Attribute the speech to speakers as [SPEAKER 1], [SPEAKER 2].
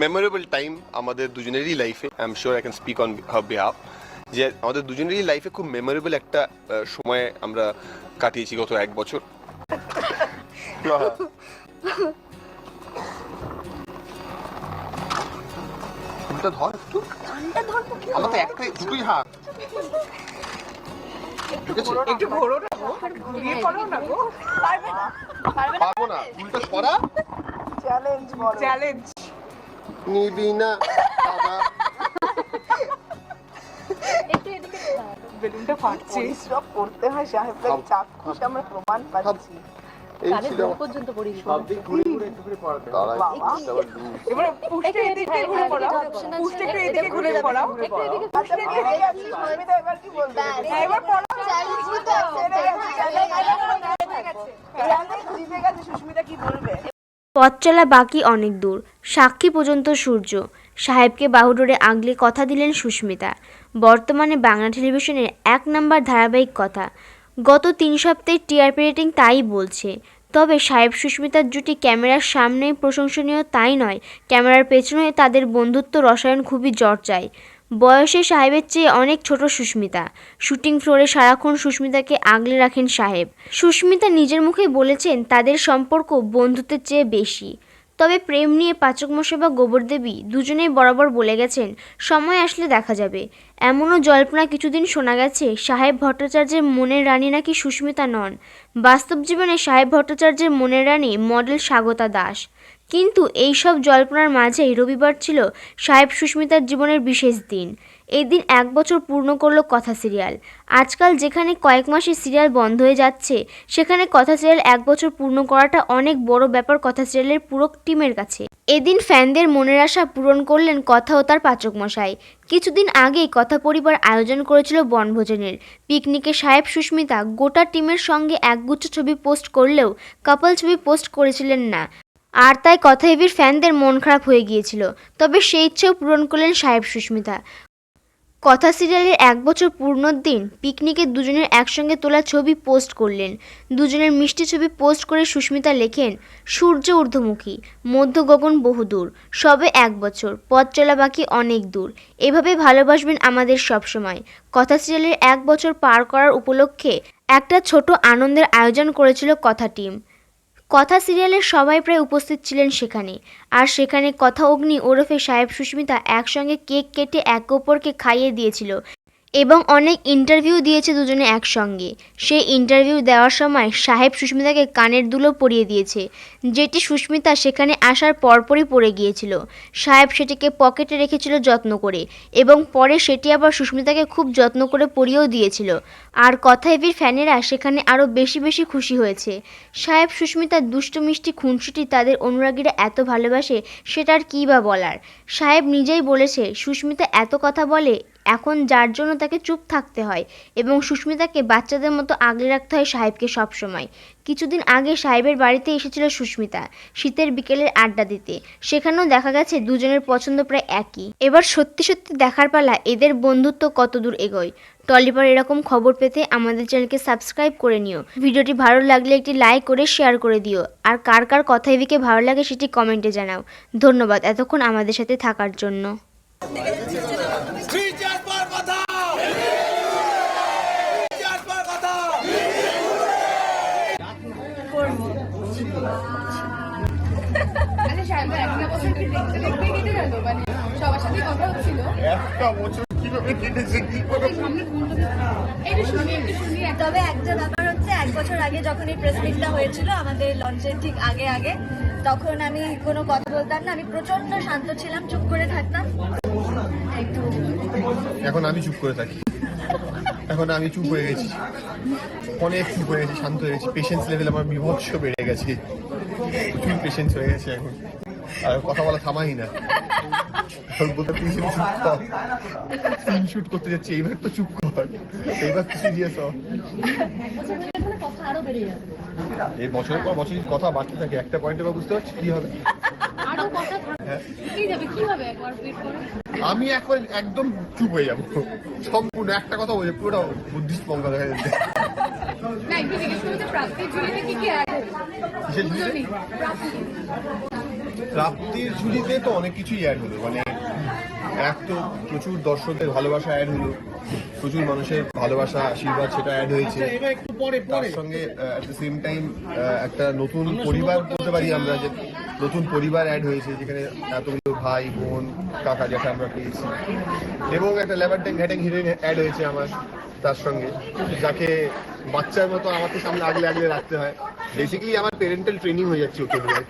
[SPEAKER 1] Memorable time আমাদের দুজনেরই লাইফে I am sure I can speak on her behalf যে আমাদের দুজনেরই লাইফে খুব মেমোরেবল একটা সময় আমরা কাটিয়েছি গত এক বছর। ধর একটু। আমার তো একটাই দুটোই হাত।
[SPEAKER 2] একটু ঘোরো না ঘুরিয়ে পড়ো না গো।
[SPEAKER 1] পারব না। ফুলটা সরা
[SPEAKER 2] চ্যালেঞ্জ বলো। চ্যালেঞ্জ
[SPEAKER 1] নিবি না দাদা
[SPEAKER 2] বেলুনটা ফাটছে
[SPEAKER 3] পরিশ্রম করতে হয় সাহেব ভাই চাক্ষুষ আমরা প্রমাণ পাচ্ছি।
[SPEAKER 1] এই ছিল
[SPEAKER 4] পর্যন্ত পড়ি
[SPEAKER 1] সব দিক ঘুরে ঘুরে একটু করে পড়াতে দাঁড়া
[SPEAKER 3] বাবা।
[SPEAKER 2] এদিকে ঘুরে পড়াও। পুষ্টি একটু এদিকে ঘুরে পড়াও।
[SPEAKER 3] পেরে গেছি সুস্মিতা এবার কি বলবে?
[SPEAKER 2] এবার পড়াও।
[SPEAKER 3] চ্যালেঞ্জ জিতে গেছে সুস্মিতা কি বলবে?
[SPEAKER 5] পথ চলা বাকি অনেক দূর। সাক্ষী পর্যন্ত সূর্য। সাহেবকে বাহুডোরে আগলে কথা দিলেন সুস্মিতা। বর্তমানে বাংলা টেলিভিশনের এক নম্বর ধারাবাহিক কথা। গত তিন সপ্তাহের টিআরপি রেটিং তাই বলছে। তবে সাহেব সুস্মিতার জুটি ক্যামেরার সামনেই প্রশংসনীয় তাই নয়, ক্যামেরার পেছনে তাদের বন্ধুত্ব রসায়ন খুবই চর্চায় বয়সে সাহেবের চেয়ে অনেক ছোট সুস্মিতা। শুটিং ফ্লোরে সারাক্ষণ সুস্মিতাকে আগলে রাখেন সাহেব। সুস্মিতা নিজের মুখেই বলেছেন, তাদের সম্পর্ক বন্ধুত্বের চেয়ে বেশি। তবে প্রেম নিয়ে পাচক মশাই বা গোবরদেবী দুজনেই বরাবর বলে গেছেন, সময় আসলে দেখা যাবে। এমনও জল্পনা কিছুদিন শোনা গেছে, সাহেব ভট্টাচার্যের মনের রানী নাকি সুস্মিতা নন। বাস্তব জীবনে সাহেব ভট্টাচার্যের মনের রানী মডেল স্বাগতা দাস। কিন্তু এই সব জল্পনার মাঝেই রবিবার ছিল সাহেব সুস্মিতার জীবনের বিশেষ দিন। এই দিন এক বছর পূর্ণ করল কথা সিরিয়াল। আজকাল যেখানে কয়েক মাসে সিরিয়াল বন্ধ হয়ে যাচ্ছে, সেখানে কথা সিরিয়াল এক বছর পূর্ণ করাটা অনেক বড় ব্যাপার কথা সিরিয়ালের পুরো টিমের কাছে। এদিন ফ্যানদের মনের আশা পূরণ করলেন কথা ও তার পাচক মশাই। কিছুদিন আগেই কথা পরিবার আয়োজন করেছিল বনভোজনের। পিকনিকে সাহেব সুস্মিতা গোটা টিমের সঙ্গে একগুচ্ছ ছবি পোস্ট করলেও, কাপল ছবি পোস্ট করেছিলেন না। আর তাই কথা ফ্যানদের মন খারাপ হয়ে গিয়েছিল, তবে সেই ইচ্ছেও পূরণ করলেন সাহেব সুস্মিতা। কথা সিরিয়ালের এক বছর পূর্ণর দিন পিকনিকে দুজনের একসঙ্গে তোলা ছবি পোস্ট করলেন। দুজনের মিষ্টি ছবি পোস্ট করে সুস্মিতা লেখেন, সূর্য ঊর্ধ্বমুখী, মধ্য গগন বহুদূর, সবে এক বছর, পথ চলা বাকি অনেক দূর এভাবে ভালোবাসবেন আমাদের সবসময়। কথা সিরিয়ালের এক বছর পার করার উপলক্ষে একটা ছোট আনন্দের আয়োজন করেছিল কথা টিম। কথা সিরিয়ালের সবাই প্রায় উপস্থিত ছিলেন সেখানে। আর সেখানে কথা অগ্নি ওরফে সাহেব সুস্মিতা একসঙ্গে কেক কেটে এক অপরকে খাইয়ে দিয়েছিল। এবং অনেক ইন্টারভিউ দিয়েছে দুজনে একসঙ্গে। সেই ইন্টারভিউ দেওয়ার সময় সাহেব সুস্মিতাকে কানের দুলো পরিয়ে দিয়েছে, যেটি সুস্মিতা সেখানে আসার পরপরই পড়ে গিয়েছিল। সাহেব সেটিকে পকেটে রেখেছিল যত্ন করে এবং পরে সেটি আবার সুস্মিতাকে খুব যত্ন করে পরিয়েও দিয়েছিল। আর কথা ফ্যানেরা সেখানে আরও বেশি বেশি খুশি হয়েছে। সাহেব সুস্মিতার দুষ্টু মিষ্টি খুনসুটি তাদের অনুরাগীরা এত ভালোবাসে, সেটার কী বা বলার? সাহেব নিজেই বলেছে, সুস্মিতা এত কথা বলে এখন যার জন্য তাকে চুপ থাকতে হয় এবং সুস্মিতাকে বাচ্চাদের মতো আগলে রাখতে হয় সাহেবকে সবসময়। কিছুদিন আগে সাহেবের বাড়িতে এসেছিল সুস্মিতা শীতের বিকেলের আড্ডা দিতে। সেখানেও দেখা গেছে দুজনের পছন্দ প্রায় একই। এবার সত্যি সত্যি দেখার পালা এদের বন্ধুত্ব কতদূর এগোয়। টলিপার এরকম খবর পেতে আমাদের চ্যানেলকে সাবস্ক্রাইব করে নিও। ভিডিওটি ভালো লাগলে একটি লাইক করে শেয়ার করে দিও। আর কার কার কথা এদিকে ভালো লাগে সেটি কমেন্টে জানাও। ধন্যবাদ এতক্ষণ আমাদের সাথে থাকার জন্য
[SPEAKER 6] থ্রি চার পার কথা চার পার কথা
[SPEAKER 7] আচ্ছা সাহেব একটা বছর কি দেখতে দেখতে কেটে গেল মানে সবার সাথে কথা হচ্ছিল।
[SPEAKER 1] একটা বছর কীভাবে কেটেছে কি করে?
[SPEAKER 7] সামনে ফোনটা একটু শুনি একটু শুনি একটা
[SPEAKER 4] তবে একটা ব্যাপার হচ্ছে এক বছর আগে যখন এই প্রেস মিটটা হয়েছিল আমাদের লঞ্চের ঠিক আগে আগে তখন আমি কোনো কথা বলতাম না আমি প্রচণ্ড শান্ত ছিলাম চুপ করে থাকতাম। একটু
[SPEAKER 1] এখন আমি চুপ করে থাকি। এখন আমি চুপ হয়ে গেছি। অনেক চুপ হয়ে গেছি শান্ত হয়ে গেছি। পেশেন্স লেভেল আমার বিভৎস বেড়ে গেছে। প্রচুর পেশেন্স হয়ে গেছে এখন। আর কথা বলা থামাই না। বলতে তুই শুধু চুপ কর। সিন শুট করতে যাচ্ছি এইবার তো চুপ কর। এইবার তো সিরিয়াস হ। এই বছরের পর বছর কথা বাড়তে থাকে একটা পয়েন্টে বুঝতে পারছি কি হবে। আমি এখন একদম চুপ হয়ে যাব। সম্পূর্ণ একটা কথা বলে পুরোটা বুদ্ধিস্ট পঙ্গা দেখা যাচ্ছে
[SPEAKER 7] প্রাপ্তির ঝুলিতে
[SPEAKER 1] প্রাপ্তির তো অনেক কিছুই অ্যাড হলো। মানে এক তো প্রচুর দর্শকদের ভালোবাসা অ্যাড হলো প্রচুর মানুষের ভালোবাসা আশীর্বাদ সেটা অ্যাড হয়েছে। তার সঙ্গে অ্যাট দ্য সেম টাইম একটা নতুন পরিবার বলতে পারি আমরা যে নতুন পরিবার অ্যাড হয়েছে যেখানে এতগুলো ভাই বোন কাকা জ্যাঠা আমরা পেয়েছি। এবং একটা লেবার ট্যাঙ্ক ঘ্যাটেং হিরোইন অ্যাড হয়েছে আমার তার সঙ্গে। যাকে বাচ্চার মতো আমাকে সামনে আগলে আগলে রাখতে হয়। বেসিক্যালি আমার পেরেন্টাল ট্রেনিং হয়ে যাচ্ছে ওকে নিয়ে।